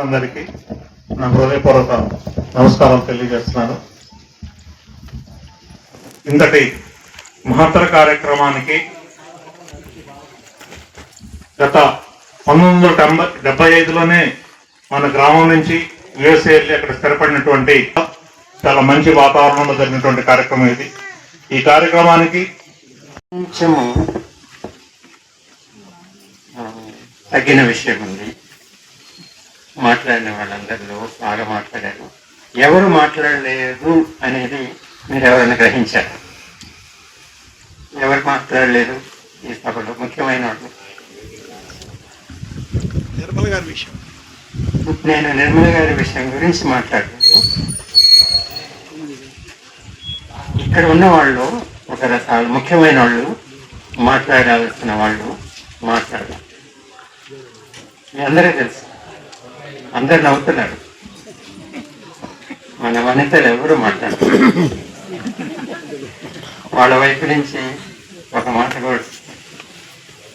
అందరికీ నా హృదయపూర్వక నమస్కారం తెలియజేస్తున్నాను. ఇంతటి మహత్తర కార్యక్రమానికి గత పంతొమ్మిది వందల డెబ్బై డెబ్బై ఐదులోనే మన గ్రామం నుంచి యుఎస్ఏ వెళ్ళి అక్కడ స్థిరపడినటువంటి చాలా మంచి వాతావరణంలో జరిగినటువంటి కార్యక్రమం ఇది. ఈ కార్యక్రమానికి తగ్గిన విషయం ఉంది. మాట్లాడిన వాళ్ళందరిలో బాగా మాట్లాడారు. ఎవరు మాట్లాడలేదు అనేది మీరు ఎవరైనా గ్రహించారు? ఎవరు మాట్లాడలేదు ఈ సభలో? ముఖ్యమైన వాళ్ళు. నిర్మల్ గారి విషయం. నేను నిర్మల గారి విషయం గురించి మాట్లాడలేదు. ఇక్కడ ఉన్న వాళ్ళు ఒక రకాల ముఖ్యమైన వాళ్ళు మాట్లాడాల్సిన వాళ్ళు మాట్లాడారు. మీ అందరికీ తెలుసు. అందరు నవ్వుతున్నారు. మన వనితలు ఎవరు మాట్లాడరు. వాళ్ళ వైపు నుంచి ఒక మాట కూడా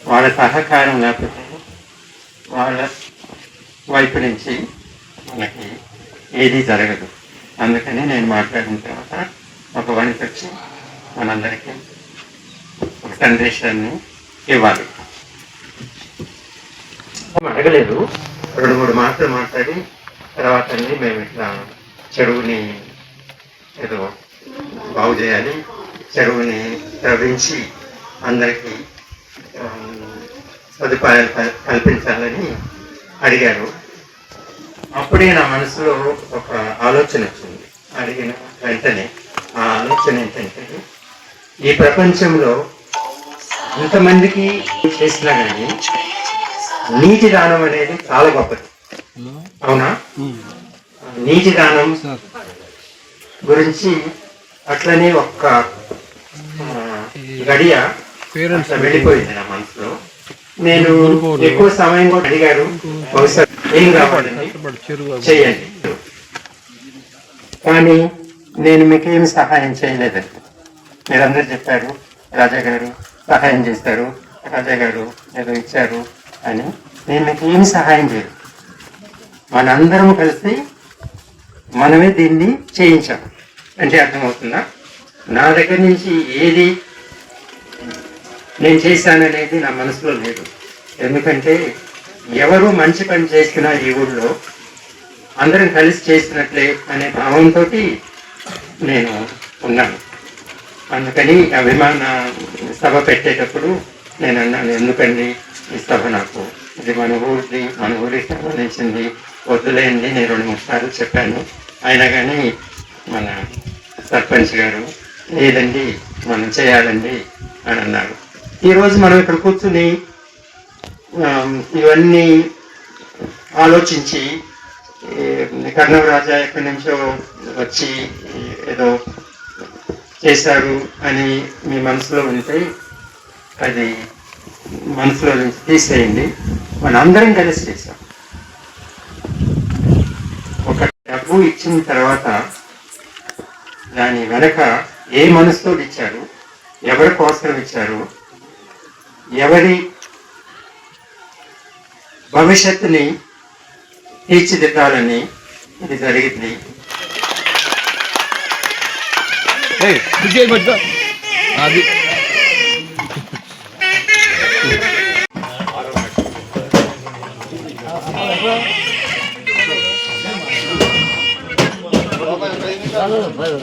వాళ్ళ సహకారం లేకపోతే వాళ్ళ వైపు నుంచి మనకి ఏది జరగదు. అందుకని నేను మాట్లాడిన తర్వాత ఒక వనిత వచ్చి మనందరికీ ఒక సందేశాన్ని ఇవ్వాలి. అడగలేదు. రెండు మూడు మాటలు మాట్లాడి తర్వాత అన్ని మేము ఇట్లా చెరువుని ఏదో బాగు చేయాలి. చెరువుని తవ్వించి అందరికీ సదుపాయాలు కల్పించాలని అడిగారు. అప్పుడే నా మనసులో ఒక ఆలోచన వచ్చింది. అడిగిన వెంటనే ఆ ఆలోచన ఏంటంటే ఈ ప్రపంచంలో ఇంతమందికి చేసినా కానీ నీటి దానం అనేది చాలా గొప్పది. అవునా? నీటి దానం గురించి అట్లనే ఒక్క గడియ వెళ్ళిపోయింది నా మనసులో. నేను ఎక్కువ సమయం కూడా అడిగారు. బహుశా ఏం కావాలండి చేయండి. కానీ నేను మీకు సహాయం చేయలేదండి మీరందరూ చెప్పారు రాజా గారు సహాయం చేస్తారు రాజా గారు ఏదో ఇచ్చారు. అని నేను మీకు ఏమి సహాయం చేయదు మనందరం కలిసి మనమే దీన్ని చేయించాం. అంటే అర్థమవుతుందా? నా దగ్గర నుంచి ఏది నేను చేశాననేది నా మనసులో లేదు. ఎందుకంటే ఎవరు మంచి పని చేసినా ఈ ఊళ్ళో అందరం కలిసి చేసినట్లే అనే భావంతో నేను ఉన్నాను. అందుకని అభిమాన సభ పెట్టేటప్పుడు నేను అన్నాను ఎందుకండి? ఈ సభ నాకు? ఇది మన ఊరిది మన ఊరికి సంబంధించింది వద్దులేండి నేను రెండు మూడు సార్లు చెప్పాను. అయినా కానీ మన సర్పంచ్ గారు లేదండి మనం చేయాలండి అని అన్నారు. ఈరోజు మనం ఇక్కడ కూర్చుని ఇవన్నీ ఆలోచించి ఈ కర్ణవరాజా ఎక్కడి నుంచో వచ్చి ఏదో చేశారు అని మీ మనసులో ఉంటే అది మనసులో నుంచి తీసేయండి మనందరం కలిసి చేశాం. ఒక డబ్బు ఇచ్చిన తర్వాత దాని వెనక ఏ మనసుతో ఇచ్చారు? ఎవరి కోసం ఇచ్చారు? ఎవరి భవిష్యత్తుని తీర్చిదిద్దాలని ఇది జరిగింది. అది ભલો ભલો